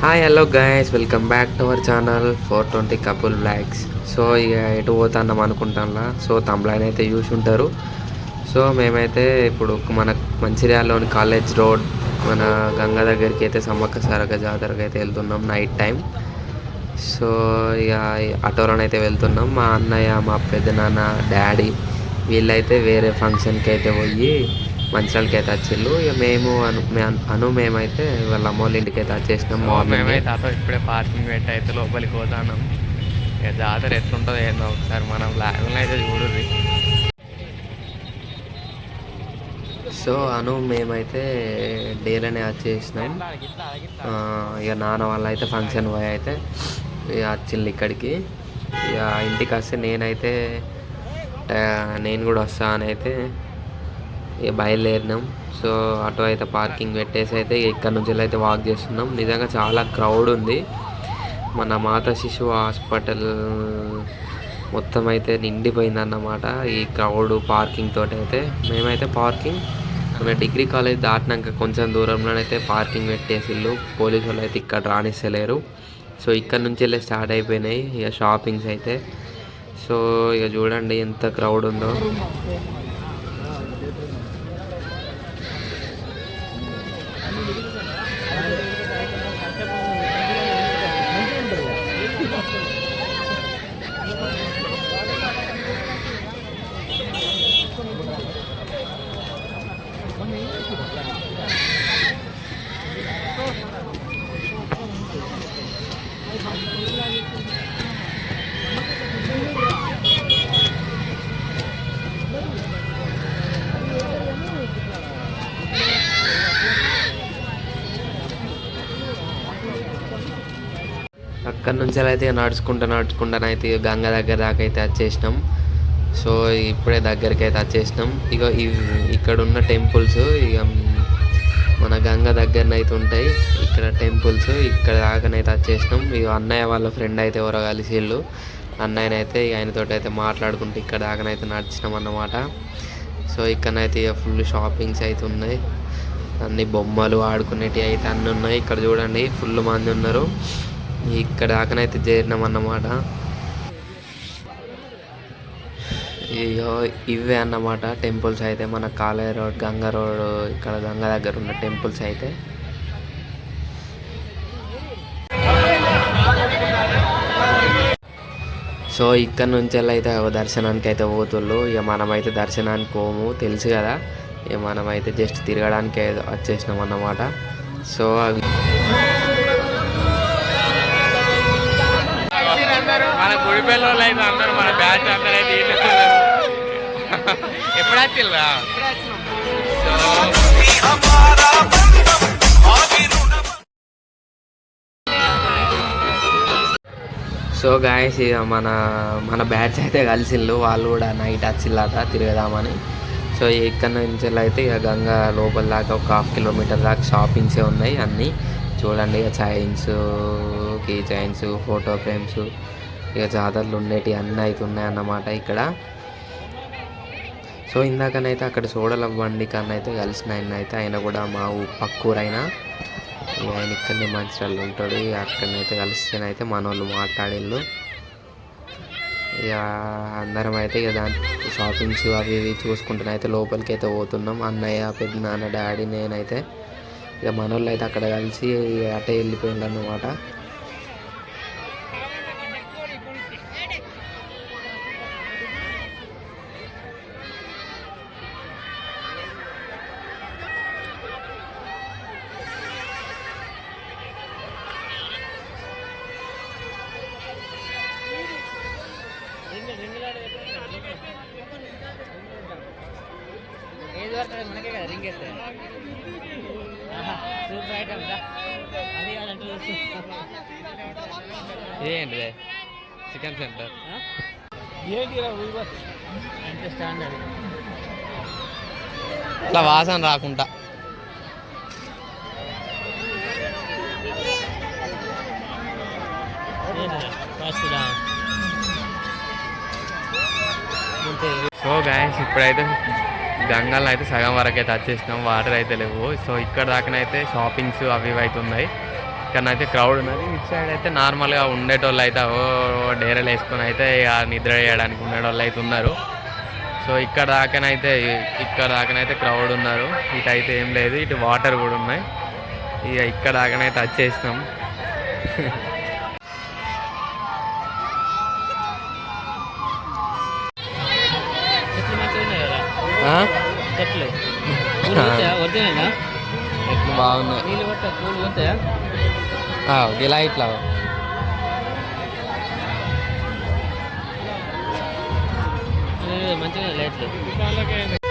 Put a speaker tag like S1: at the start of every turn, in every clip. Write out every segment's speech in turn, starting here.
S1: Hi hello guys welcome back to our channel four twenty couple vlogs so ఇక ఎటు పోతాన్నాం అనుకుంటాంలా? So తమ్లైన్ అయితే చూసి ఉంటారు. సో మేమైతే ఇప్పుడు మన మంచిర్యాలలోని కాలేజ్ రోడ్ మన గంగా దగ్గరికి అయితే సమ్మక్క సారక జాతరకు అయితే వెళ్తున్నాం నైట్ టైం సో ఇక ఆటోలోనైతే వెళ్తున్నాం. మా అన్నయ్య మా పెద్దనాన్న డాడీ వీళ్ళైతే వేరే ఫంక్షన్కి అయితే పోయి మంచిర్యాలకి అయితే వచ్చిళ్ళు ఇక మేము అను అను మేమైతే వాళ్ళ అమ్మ వాళ్ళ ఇంటికి అయితే వచ్చేసినాం
S2: మేమైతే ఇప్పుడే పార్కింగ్ పెట్టి అయితే లోపలికి పోతాన్నాం. ఇక జాతర ఎట్లుంటుందో ఏందో ఒకసారి మనం లాగులను అయితే చూడుర్రి.
S1: సో అను మేమైతే డేలోనే వచ్చేసినాం ఇక నాన్న వాళ్ళు అయితే ఫంక్షన్ పోయి అయితే ఇక వచ్చిండు ఇక్కడికి. ఇక ఇంటికి వస్తే నేనైతే నేను కూడా వస్తా అని అయితే బయలుదేరినాం. సో ఆటో అయితే పార్కింగ్ పెట్టేసి అయితే ఇక్కడ నుంచి అయితే వాక్ చేస్తున్నాం. నిజంగా చాలా క్రౌడ్ ఉంది. మన మాతా శిశువు హాస్పిటల్ మొత్తం అయితే నిండిపోయింది అన్నమాట ఈ క్రౌడ్ పార్కింగ్ తోటి అయితే. మేమైతే పార్కింగ్ మన డిగ్రీ కాలేజ్ దాటినాక కొంచెం దూరంలోనైతే పార్కింగ్ పెట్టేసిళ్ళు. పోలీసు వాళ్ళు అయితే ఇక్కడ రానిస్తలేరు. సో ఇక్కడ నుంచి వెళ్ళి స్టార్ట్ అయిపోయినాయి ఇక షాపింగ్స్ అయితే. సో ఇక చూడండి ఎంత క్రౌడ్ ఉందో. అక్కడి నుంచి అయితే నడుచుకుంటూ నడుచుకుంటాను అయితే ఇక గంగ దగ్గర దాకా అయితే వచ్చేసినాం. సో ఇప్పుడే దగ్గరికి అయితే వచ్చేసినాం. ఇక ఇక్కడ ఉన్న టెంపుల్స్ ఇక మన గంగ దగ్గరనైతే ఉంటాయి. ఇక్కడ టెంపుల్స్ ఇక్కడ దాకానైతే వచ్చేసినాం. ఇక అన్నయ్య వాళ్ళ ఫ్రెండ్ అయితే ఎవరో కలిసిళ్ళు అన్నయ్యనైతే ఇక ఆయనతో అయితే మాట్లాడుకుంటూ ఇక్కడ దాకానైతే నడిచినాం అన్నమాట. సో ఇక్కడనైతే ఇక ఫుల్ షాపింగ్స్ అయితే ఉన్నాయి. అన్ని బొమ్మలు ఆడుకునేటివి అయితే అన్నీ ఉన్నాయి. ఇక్కడ చూడండి ఫుల్ మంది ఉన్నారు. ఇక్కడ దాకానైతే చేరినాం అన్నమాట. ఇవే అన్నమాట టెంపుల్స్ అయితే. మన కాలేయ రోడ్ గంగా రోడ్ ఇక్కడ గంగా దగ్గర ఉన్న టెంపుల్స్ అయితే. సో ఇక్కడ నుంచి అయితే దర్శనానికి అయితే పోతుళ్ళు. ఇక మనమైతే దర్శనానికి పోము తెలుసు కదా. ఇక మనమైతే జస్ట్ తిరగడానికి వచ్చేసినాం అన్నమాట. సో అవి
S2: మన అందరూ మన బ్యాచ్ అందరూ అయితే
S1: సో గాయస్ ఇక మన మన బ్యాచ్ అయితే కలిసిండ్రు వాళ్ళు కూడా నైట్ వచ్చిల్లట తిరగదామని. సో ఇక్కడ నుంచి అయితే ఇక గంగా లోపల దాకా ఒక హాఫ్ కిలోమీటర్ దాకా షాపింగ్సే ఉన్నాయి అన్నీ. చూడండి ఇక chains key chains photo frames ఇక జాతరలు ఉండేటివి అన్నీ అయితే ఉన్నాయి అన్నమాట ఇక్కడ. సో ఇందాకనైతే అక్కడ సోడల బండి కన్నా అయితే కలిసిన ఆయన అయితే ఆయన కూడా మా ఊ- పక్కూరైనా. ఆయన ఇక్కడనే మంచిర్యాలలో ఉంటాడు ఇక అక్కడనైతే కలిస్తేనైతే మన వాళ్ళు మాట్లాడేళ్ళు. ఇక అందరం అయితే ఇక దాని షాపింగ్స్ అవి ఇవి చూసుకుంటూనైతే లోపలికి అయితే పోతున్నాం. అన్నయ్య పెద్ద నాన్న డాడీ నేనైతే ఇక మన వాళ్ళు అయితే అక్కడ కలిసి అటే వెళ్ళిపోయిండు
S3: ఎత్తే సూపర్ ఐటమ్ రా. అది కాదంటే
S2: ఇదేంటిదే చికెన్ సెంటర్
S3: ఏంటి అంటే స్టాండర్డ్.
S2: ఇట్లా వాసన రాకుండా. సో గాయస్ ఇప్పుడైతే గంగల్లో అయితే సగం వరకు అయితే వచ్చేసినాం వాటర్ అయితే లేవు. సో ఇక్కడ దాకానైతే షాపింగ్స్ అవి ఇవి అయితే ఉన్నాయి. ఇక్కడనైతే క్రౌడ్ ఉన్నది. ఇటు సైడ్ అయితే నార్మల్గా ఉండేటోళ్ళు అయితే ఓ డేరలు వేసుకొని అయితే ఇక నిద్ర చేయడానికి ఉండేటోళ్ళు అయితే ఉన్నారు. సో ఇక్కడ దాకానైతే ఇక్కడ దాకానైతే క్రౌడ్ ఉన్నారు. ఇటు అయితే ఏం లేదు. ఇటు వాటర్ కూడా ఉన్నాయి. ఇక ఇక్కడ దాకానైతే వచ్చేసినాం.
S3: చెట్లు.
S2: ఎట్లు బాగున్నాయి. ఇలా ఇట్లా
S3: మంచిగా లైట్లు.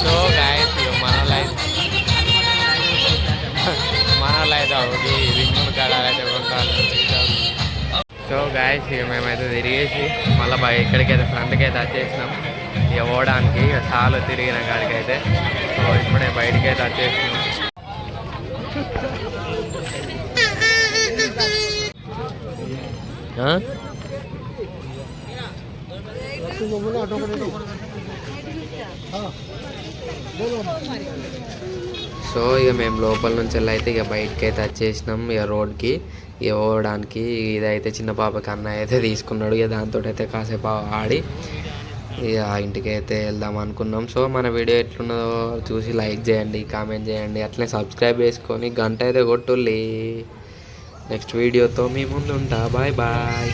S2: సో గాయస్ మన లైఫ్ మన లైఫ్ అవుతుంది రింగులు కడాలైతే కొట్టాలి సో గాయస్ ఇక మేమైతే తిరిగేసి మళ్ళీ బయ ఇక్కడికైతే ఫ్రంట్కి అయితే వచ్చేసినాం. ఇక పోవడానికి ఇక చాలు తిరిగిన కాడికైతే. సో ఇప్పుడే బయటికి అయితే వచ్చేసినాం
S1: సో ఇక మేము లోపల నుంచి వెళ్ళి అయితే ఇక బయటకి అయితే వచ్చేసినాం ఇక రోడ్కి. ఇక పోవడానికి ఇదైతే చిన్న పాపకి అన్న అయితే తీసుకున్నాడు. ఇక దాంతో అయితే కాసేపు ఆడి ఇక ఇంటికి అయితే వెళ్దాం అనుకున్నాం. సో మన వీడియో ఎట్లున్నదో చూసి లైక్ చేయండి కామెంట్ చేయండి. అట్లనే సబ్స్క్రైబ్ చేసుకొని గంట అయితే కొట్టుల్లి. నెక్స్ట్ వీడియోతో మీ ముందు ఉంటా. Bye bye.